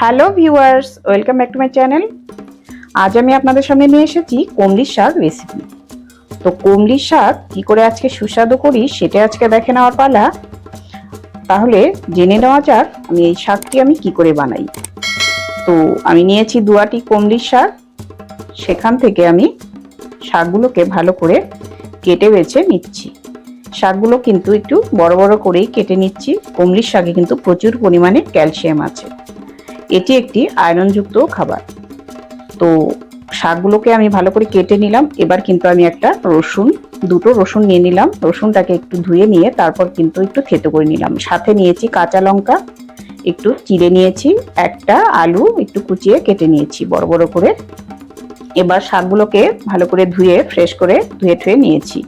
Hello viewers, welcome back to my channel. আজ আমি আপনাদের সামনে নিয়ে এসেছি কমলির শাক রেসিপি তো কমলির শাক কি করে আজকে সুস্বাদু করি সেটা আজকে দেখে নেওয়ার পালা। তাহলে জেনে নেওয়া যাক আমি এই শাকটি আমি কি করে বানাই। তো আমি নিয়েছি দুয়াটি কমলির শাক। সেখান থেকে আমি শাকগুলোকে ভালো করে কেটে বেছে নিচ্ছি। শাকগুলো কিন্তু একটু বড় বড় করেই কেটে নিচ্ছি। কমলির শাকে কিন্তু প্রচুর পরিমাণে ক্যালসিয়াম আছে। এটি একটি আয়রনযুক্ত খাবার। তো শাকগুলোকে আমি ভালো করে কেটে নিলাম। এবার কিন্তু আমি একটা রসুন, দুটো রসুন নিয়ে নিলাম। রসুনটাকে একটু ধুয়ে নিয়ে তারপর কিন্তু একটু থেতো করে নিলাম। সাথে নিয়েছি কাঁচা লঙ্কা, একটু চিড়ে নিয়েছি, একটা আলু একটু কুচিয়ে কেটে নিয়েছি বড় বড় করে। এবার শাকগুলোকে ভালো করে ধুয়ে, ফ্রেশ করে ধুয়ে ধুয়ে নিয়েছি।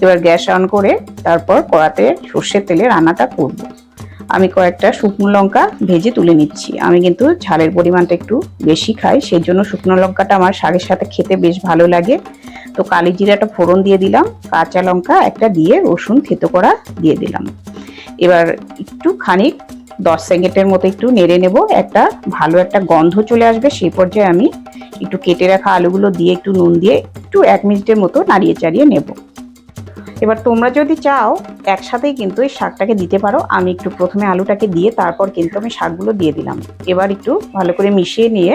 এবার গ্যাস অন করে তারপর কড়াতে সর্ষের তেলে রান্নাটা করব। আমি কয়েকটা শুকনো লঙ্কা ভেজে তুলে নিচ্ছি। আমি কিন্তু ঝালের পরিমাণটা একটু বেশি খাই সেই জন্য শুকনো লঙ্কাটা আমার শাকের সাথে খেতে বেশ ভালো লাগে। তো কালি জিরাটা ফোড়ন দিয়ে দিলাম, কাঁচা লঙ্কা একটা দিয়ে রসুন থেতো করা দিয়ে দিলাম। এবার একটু খানিক দশ সেকেন্ডের মতো একটু নেড়ে নেব, একটা ভালো একটা গন্ধ চলে আসবে, সেই পর্যায়ে আমি একটু কেটে রাখা আলুগুলো দিয়ে একটু নুন দিয়ে একটু এক মিনিটের মতো নাড়িয়ে চাড়িয়ে নেব। এবার তোমরা যদি চাও একসাথেই কিন্তু এই শাকটাকে দিতে পারো। আমি একটু প্রথমে আলুটাকে দিয়ে তারপর কিন্তু আমি শাকগুলো দিয়ে দিলাম। এবার একটু ভালো করে মিশিয়ে নিয়ে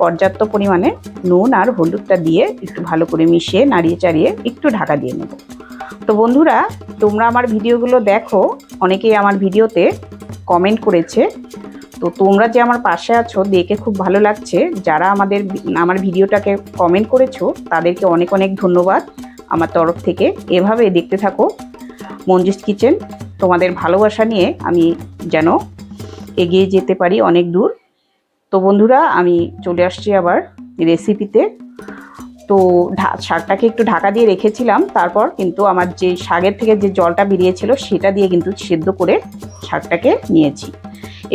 পর্যাপ্ত পরিমাণে নুন আর হলুদটা দিয়ে একটু ভালো করে মিশিয়ে নাড়িয়ে চাড়িয়ে একটু ঢাকা দিয়ে নেব। তো বন্ধুরা, তোমরা আমার ভিডিওগুলো দেখো, অনেকেই আমার ভিডিওতে কমেন্ট করেছে। তো তোমরা যে আমার পাশে আছো, দেখে খুব ভালো লাগছে। যারা আমাদের আমার ভিডিওটাকে কমেন্ট করেছ, তাদেরকে অনেক অনেক ধন্যবাদ। আমার তরফ থেকে এভাবে দেখতে থাকো। মঞ্জুস কিচেন। তোমাদের ভালোবাসা নিয়ে আমি যেন এগিয়ে যেতে পারি অনেক দূর। তো বন্ধুরা, আমি চলে আসছি আবার রেসিপিতে তো শাকটাকে একটু ঢাকা দিয়ে রেখেছিলাম, তারপর কিন্তু আমার যে শাকের থেকে যে জলটা বেরিয়েছিল, সেটা দিয়ে কিন্তু সেদ্ধ করে শাকটাকে নিয়েছি।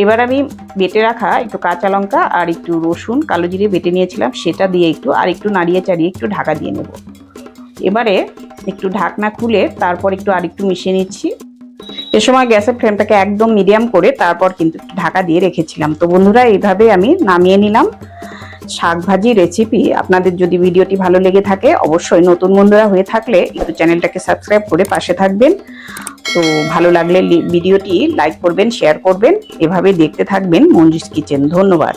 এবার আমি বেটে রাখা একটু কাঁচা লঙ্কা আর একটু রসুন, কালো জিরে বেটে নিয়েছিলাম, সেটা দিয়ে একটু আর একটু নাড়িয়ে চাড়িয়ে একটু ঢাকা দিয়ে নেব। এবারে একটু ঢাকনা খুলে তারপর একটু আরেকটু মিশিয়ে নিচ্ছি। এ সময় গ্যাসের ফ্লেমটাকে একদম মিডিয়াম করে তারপর কিন্তু ঢাকা দিয়ে রেখেছিলাম। তো বন্ধুরা, এইভাবে আমি নামিয়ে নিলাম শাক ভাজি রেসিপি আপনাদের যদি ভিডিওটি ভালো লেগে থাকে, অবশ্যই নতুন বন্ধুরা হয়ে থাকলে একটু চ্যানেলটাকে সাবস্ক্রাইব করে পাশে থাকবেন। তো ভালো লাগলে ভিডিওটি লাইক করবেন, শেয়ার করবেন। এভাবে দেখতে থাকবেন মঞ্জুস কিচেন। ধন্যবাদ।